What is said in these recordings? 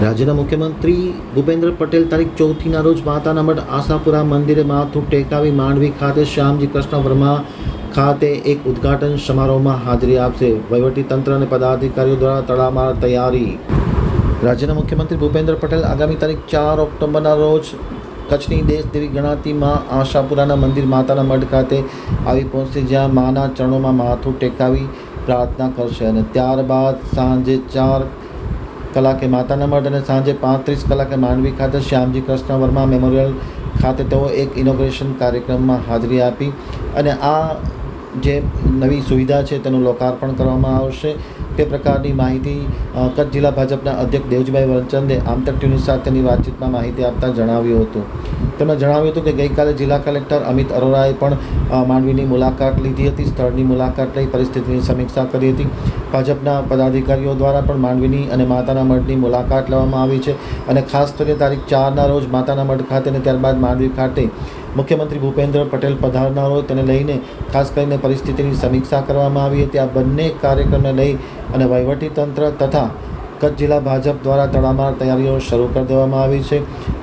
રાજ્યના મુખ્યમંત્રી ભૂપેન્દ્ર પટેલ તારીખ ચૌથીના રોજ માતાના મઢ આશાપુરા મંદિરે માથું ટેકાવી માંડવી ખાતે શ્યામજી કૃષ્ણ વર્મા ખાતે એક ઉદ્ઘાટન સમારોહમાં હાજરી આપશે. વહીવટીતંત્ર અને પદાધિકારીઓ દ્વારા તડામાર તૈયારી. રાજ્યના મુખ્યમંત્રી ભૂપેન્દ્ર પટેલ આગામી તારીખ ચાર ઓક્ટોબરના રોજ કચ્છની દેશ દેવી ગણાતી માં આશાપુરાના મંદિર માતાના મઢ ખાતે આવી પહોંચશે, જ્યાં માના ચરણોમાં માથું ટેકાવી પ્રાર્થના કરશે અને ત્યારબાદ સાંજે ચાર કલાકે માતાના મઢ અને સાંજે પાંત્રીસ કલાકે માંડવી ખાતે શ્યામજી કૃષ્ણ વર્મા મેમોરિયલ ખાતે તેઓ એક ઇનોગ્રેશન કાર્યક્રમમાં હાજરી આપી અને આ જે નવી સુવિધા છે તેનું લોકાર્પણ કરવામાં આવશે. તે પ્રકારની માહિતી કચ્છ જિલ્લા ભાજપના અધ્યક્ષ દેવજીભાઈ વરચંદે આમતક ટીવી સાથેની વાતચીતમાં માહિતી આપતા જણાવ્યું હતું. તેમણે જણાવ્યું હતું કે ગઈકાલે જિલ્લા કલેક્ટર અમિત અરોરાએ પણ માંડવીની મુલાકાત લીધી હતી, સ્થળની મુલાકાત લઈ પરિસ્થિતિની સમીક્ષા કરી હતી. ભાજપના પદાધિકારીઓ દ્વારા પણ માંડવીની અને માતાના મઢની મુલાકાત લેવામાં આવી છે અને ખાસ કરીને તારીખ ચારના રોજ માતાના મઢ ખાતે અને ત્યારબાદ માંડવી ખાતે મુખ્યમંત્રી ભૂપેન્દ્ર પટેલ પધારનાર હોય તેને લઈને ખાસ કરીને પરિસ્થિતિની સમીક્ષા કરવામાં આવી હતી. આ બંને કાર્યક્રમને લઈ અને વહીવટીતંત્ર તથા કચ્છ જિલ્લા ભાજપ દ્વારા તડામાર તૈયારીઓ શરૂ કરી દેવામાં આવી છે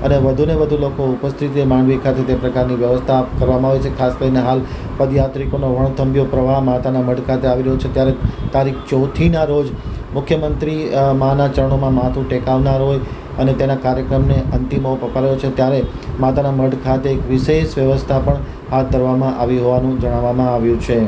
અને વધુને વધુ લોકો ઉપસ્થિત માંડવી ખાતે તે પ્રકારની વ્યવસ્થા કરવામાં આવી છે. ખાસ કરીને હાલ પદયાત્રિકોનો વણથંભ્યો પ્રવાહ માતાના મઢ ખાતે આવી રહ્યો છે. ત્યારે તારીખ ચોથીના રોજ મુખ્યમંત્રી માના ચરણોમાં માથું ટેકાવનાર હોય અને તેના કાર્યક્રમને અંતિમો ઓપ છે. ત્યારે માતાના મઢ ખાતે એક વિશેષ વ્યવસ્થા પણ હાથ ધરવામાં આવી હોવાનું જણાવવામાં આવ્યું છે.